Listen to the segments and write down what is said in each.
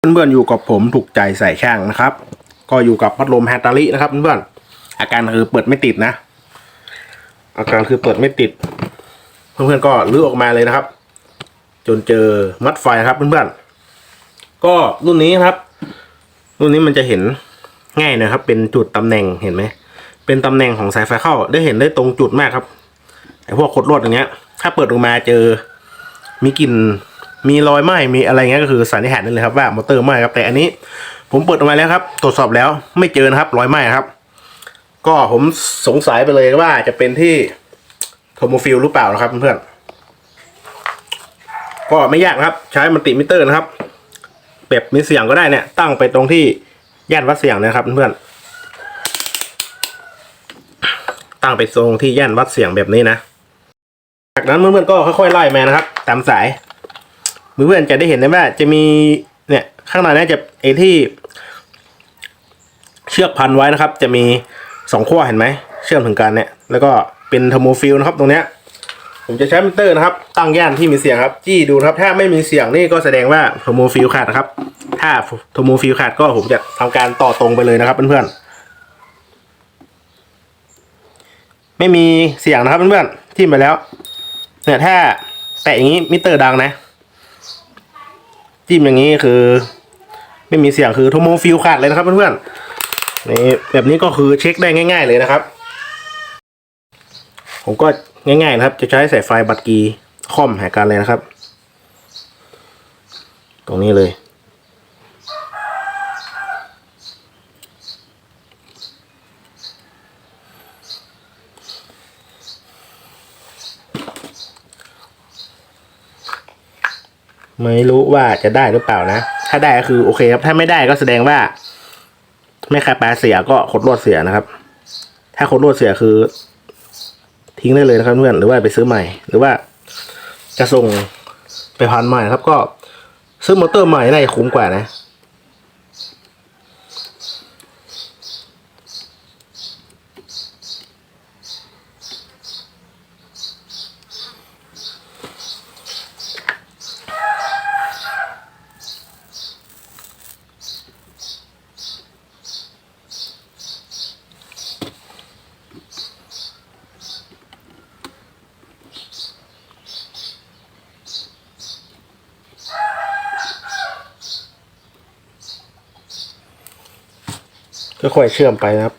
เพื่อนๆอยู่กับผมถูกใจใส่ช่างนะครับ ก็อยู่กับพัดลมแฮตตารินะครับเพื่อนๆอาการคือเปิดไม่ติดนะ อาการคือเปิดไม่ติด เพื่อนๆก็ลื้อออกมาเลยนะครับ จนเจอมัดไฟครับเพื่อนๆก็รุ่นนี้ครับ รุ่นนี้มันจะเห็นง่ายนะครับ เป็นจุดตำแหน่งเห็นไหมเป็นตำแหน่งของสายไฟเข้าได้เห็นได้ตรงจุดมากครับไอพวกขดลวดอย่างเงี้ย ถ้าเปิดออกมาเจอมีกลิ่น มีรอยไหม้มีอะไรเงี้ยก็คือสันนิษฐานได้เลยครับว่ามอเตอร์ไหม้ครับแต่อันนี้ ผมเปิดออกมาแล้วครับ ตรวจสอบแล้วไม่เจอนะครับรอยไหม้ครับ ก็ผมสงสัยไปเลยว่าจะเป็นที่โทโมฟิลหรือเปล่านะครับเพื่อนก็ไม่ยากครับ ใช้มันติมิเตอร์นะครับแบบมีเสียงก็ได้เนี่ย ตั้งไปตรงที่ย่านวัดเสียงนะครับเพื่อนตั้งไปตรงที่ย่านวัดเสียงแบบนี้นะ จากนั้นเพื่อนๆก็ค่อยๆไล่มานะครับ ตามสาย เพื่อนๆจะได้เห็นได้ว่าจะมีเนี่ยข้างในน่าจะไอที่ เชือกพันไว้นะครับ จะมีสองขั้วเห็นไหมเชื่อมถึงกันเนี่ยแล้วก็เป็นเทอร์โมฟิลนะครับตรงเนี้ยผมจะใช้มิเตอร์นะครับ ตั้งย่านที่มีเสียงครับ จี้ดูครับ ถ้าไม่มีเสียงนี่ก็แสดงว่าเทอร์โมฟิลขาดนะครับ ถ้าเทอร์โมฟิลขาดก็ผมจะทำการต่อตรงไปเลยนะครับเพื่อนๆไม่มีเสียงนะครับเพื่อนๆที่ไปแล้วเนี่ยถ้าแตะอย่างนี้มิเตอร์ดังนะ จิ้มอย่างนี้คือ ไม่มีเสียงคือโทโมฟิลขาดเลยนะครับเพื่อนๆนี่แบบนี้ก็คือเช็คได้ง่าย ๆเลยนะครับ ผมก็ง่ายๆนะครับ จะใช้สายไฟบัตรกีคอมหาการเลยนะครับ ตรงนี้เลย ไม่รู้ว่าจะได้หรือเปล่านะ ถ้าได้ก็คือโอเคครับถ้าไม่ได้ก็แสดงว่า ไม่คาปาเสียก็ขดลวดเสียนะครับ ถ้าขดลวดเสียคือ ทิ้งได้เลยนะครับเพื่อนหรือว่าไปซื้อใหม่ หรือว่า จะส่งไปพันใหม่ครับ ก็ซื้อมอเตอร์ใหม่ได้คุ้มกว่านะ ค่อยๆเชื่อมไปนะครับ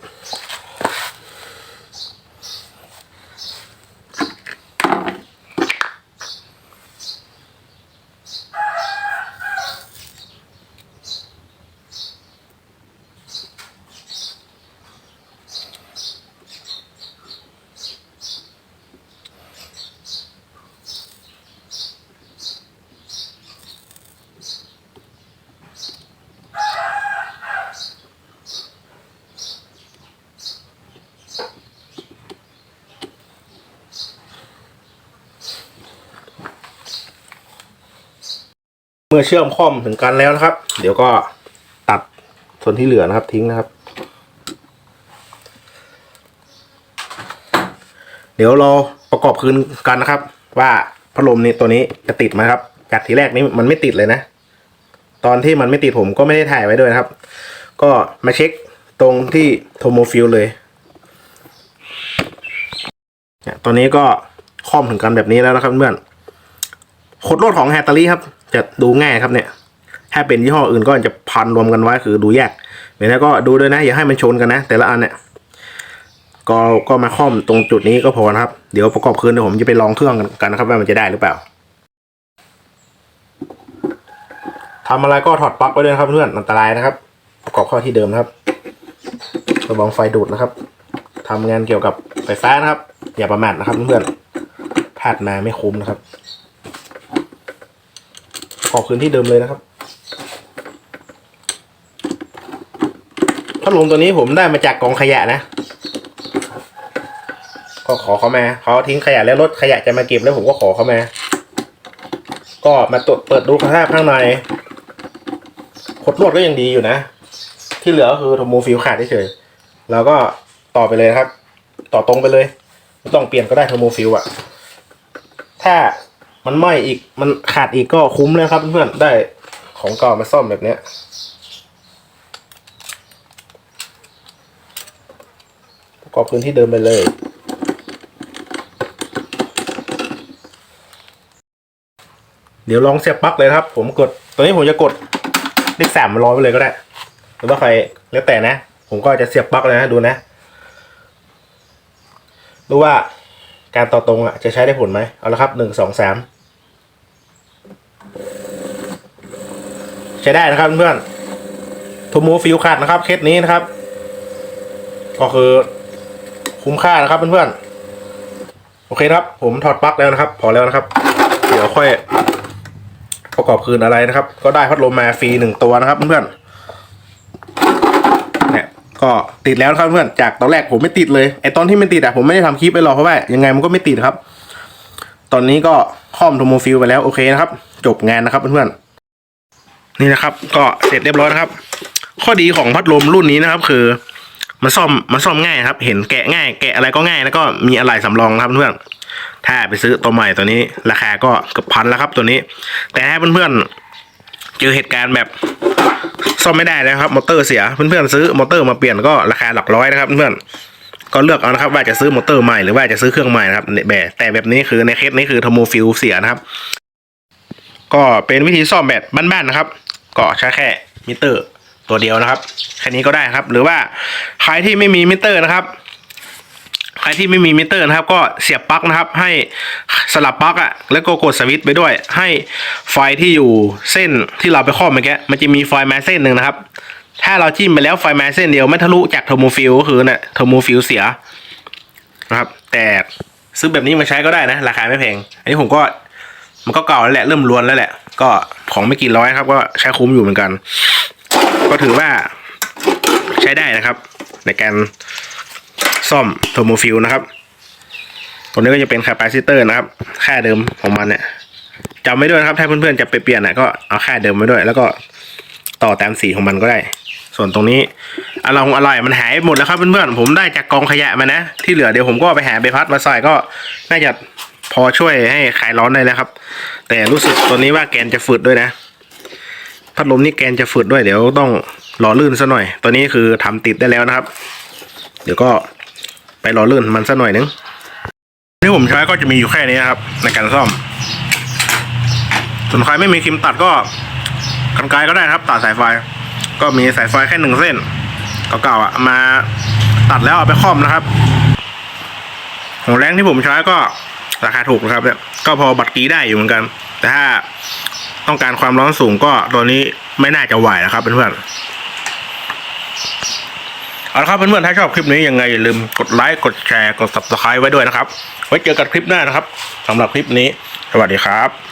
เมื่อเชื่อมข้อมถึงกันแล้วนะครับ เดี๋ยวก็ตัดส่วนที่เหลือนะครับทิ้งนะครับ เดี๋ยวเราประกอบคืนกันนะครับ ว่าพัดลมนี้ตัวนี้จะติดไหมครับจากทีแรกนี้มันไม่ติดเลยนะ ตอนที่มันไม่ติดผมก็ไม่ได้ถ่ายไว้ด้วยนะครับ ก็มาเช็คตรงที่โทโมฟิลเลยเนี่ยตัวนี้ก็คล่อมถึงกันแบบนี้แล้วนะครับเพื่อนขดลดของแฮตตารี่ครับ จะดูง่ายครับเนี่ย ถ้าเป็นยี่ห้ออื่นก็จะพันรวมกันไว้คือดูแยกเดี๋ยวนะก็ดูด้วยนะ อย่าให้มันชนกันนะ แต่ละอันเนี่ยก็ก็มาค่อมตรงจุดนี้ก็พอนะครับ เดี๋ยวประกอบคืนเดี๋ยวผมจะไปลองเครื่องกันนะครับว่ามันจะได้หรือเปล่าทำอะไรก็ถอดปลั๊กไว้ด้วยครับเพื่อนอันตรายนะครับ ประกอบเข้าที่เดิมนะครับระวังไฟดูดนะครับทำงานเกี่ยวกับไฟฟ้านะครับ อย่าประมาทนะครับเพื่อนพลาดมาไม่คุ้มนะครับ ออกคืนที่เดิมเลยนะครับ พัดลมตัวนี้ผมได้มาจากกองขยะนะ ก็ขอเขามาเขาทิ้งขยะแล้วรถขยะจะมาเก็บแล้วผมก็ขอเขามา ก็มาตรวจเปิดดูสภาพข้างในขดลวดก็ยังดีอยู่นะ ที่เหลือก็คือทโมฟิลขาดเฉยๆแล้วก็ต่อไปเลยครับ ต่อตรงไปเลย ไม่ต้องเปลี่ยนก็ได้โทโมฟิลอะถ้า มันไหม้อีกมันขาดอีกก็คุ้มเลยครับเพื่อนๆได้ของเก่ามาซ่อมแบบเนี้ยประกอบพื้นที่เดิมไปเลย เดี๋ยวลองเสียบปลั๊กเลยครับ ผมกดตัวนี้ผมจะกดเลขสามร้อยไปเลยก็ได้ หรือว่าใครแล้วแต่นะ ผมก็จะเสียบปลั๊กเลยนะดูนะดูว่า การต่อตรงอะจะใช้ได้ผลไหมเอาละครับหนึ่งสองสามใช้ได้นะครับเพื่อนทูมูฟิวขาดนะครับเคสนี้นะครับ ก็คือคุ้มค่านะครับเพื่อนๆโอเคครับ ผมถอดปลั๊กแล้วนะครับ พอแล้วนะครับ เดี๋ยวค่อยประกอบคืนอะไรนะครับ ก็ได้พัดลมมาฟรีหนึ่งตัวนะครับเพื่อนๆเนี่ย ก็ติดแล้วครับเพื่อนจากตอนแรกผมไม่ติดเลยไอตอนที่ไม่ติดอะผมไม่ได้ทำคลิปไปหรอกเพราะว่ายังไงมันก็ไม่ติดครับ ตอนนี้ก็คอมโทโมฟิลไปแล้วโอเคนะครับ จบงานนะครับเพื่อนๆนี่นะครับ ก็เสร็จเรียบร้อยนะครับ ข้อดีของพัดลมรุ่นนี้นะครับ คือมันซ่อมมันซ่อมง่ายครับ เห็นแกะง่าย แกะอะไรก็ง่ายแล้วก็มีอะไรสำรองครับเพื่อนถ้าไปซื้อตัวใหม่ตัวนี้ ราคาก็เกือบพันแล้วครับตัวนี้ แต่ถ้าเพื่อนๆเจอเหตุการณ์แบบ ซ่อมไม่ได้แล้วครับ มอเตอร์เสียเพื่อนๆซื้อมอเตอร์มาเปลี่ยนก็ราคาหลักร้อยนะครับเพื่อนก็เลือกเอานะครับว่าจะซื้อมอเตอร์ใหม่หรือว่าจะซื้อเครื่องใหม่นะครับแบบแต่แบบนี้คือในเคสนี้คือโทโมฟิลเสียนะครับ ก็เป็นวิธีซ่อมแบบบ้านๆนะครับ ก็ใช้แค่มิเตอร์ตัวเดียวนะครับแค่นี้ก็ได้ครับ หรือว่าใครที่ไม่มีมิเตอร์นะครับ ใครที่ไม่มีมิเตอร์นะครับ ก็เสียบปลั๊กนะครับ ให้สลับปลั๊กอะแล้วก็กดสวิตช์ไปด้วย ให้ไฟที่อยู่เส้นที่เราไปครอบเมื่อกี้มันจะมีไฟมาเส้นหนึ่งนะครับ ถ้าเราจิ้มไปแล้วไฟมาเส้นเดียวไม่ทะลุจากโทอร์โมฟิลก็คือเนี่ยโทอร์โมฟิลเสียนะครับ แต่ซื้อแบบนี้มาใช้ก็ได้นะ ราคาไม่แพงอันนี้ผมก็มันก็เก่าแล้วแหละเริ่มรวนแล้วแหละ ก็ของไม่กี่ร้อยครับ ก็ใช้คุ้มอยู่เหมือนกัน ก็ถือว่าใช้ได้นะครับ ในการ ซ่อมโทโมฟิลนะครับตัวนี้ก็จะเป็นคาปาซิเตอร์นะครับ ค่าเดิมของมันเนี่ยจำไว้ด้วยนะครับ ถ้าเพื่อนๆจะไปเปลี่ยนนะก็เอาค่าเดิมไว้ด้วย แล้วก็ต่อตามสีของมันก็ได้ ส่วนตรงนี้อะไรของอะไรมันหายหมดแล้วครับเพื่อนๆผมได้จากกองขยะมานะ ที่เหลือเดี๋ยวผมก็ไปหาใบพัดมาใส่ก็น่าจะพอช่วยให้คลายร้อนได้แล้วครับ แต่รู้สึกตัวนี้ว่าแกนจะฝืดด้วยนะพัดลมนี่แกนจะฝืดด้วยเดี๋ยวต้องหล่อลื่นซะหน่อย ตัวนี้คือทำติดได้แล้วนะครับ เดี๋ยวก็ ไปหล่อลื่อนมันซะหน่อยนึงที่ผมใช้ก็จะมีอยู่แค่นี้นะครับ ในการซ่อม ส่วนใครไม่มีครีมตัดก็กันไกลก็ได้ครับ ตัดสายไฟ ก็มีสายไฟแค่หนึ่งเส้นเก่าๆอะมาตัดแล้วเอาไปคล่อมนะครับ ของแรงที่ผมใช้ก็ราคาถูกนะครับเนี่ยก็พอบัตรกีได้อยู่เหมือนกัน แต่ถ้าต้องการความร้อนสูงก็ตัวนี้ไม่น่าจะไหวนะครับเพื่อนๆ เอาละครับเพื่อนๆถ้าชอบคลิปนี้ยังไงอย่าลืมกดไลค์กดแชร์กด subscribe ไว้ด้วยนะครับ ไว้เจอกันคลิปหน้านะครับสำหรับคลิปนี้ สวัสดีครับ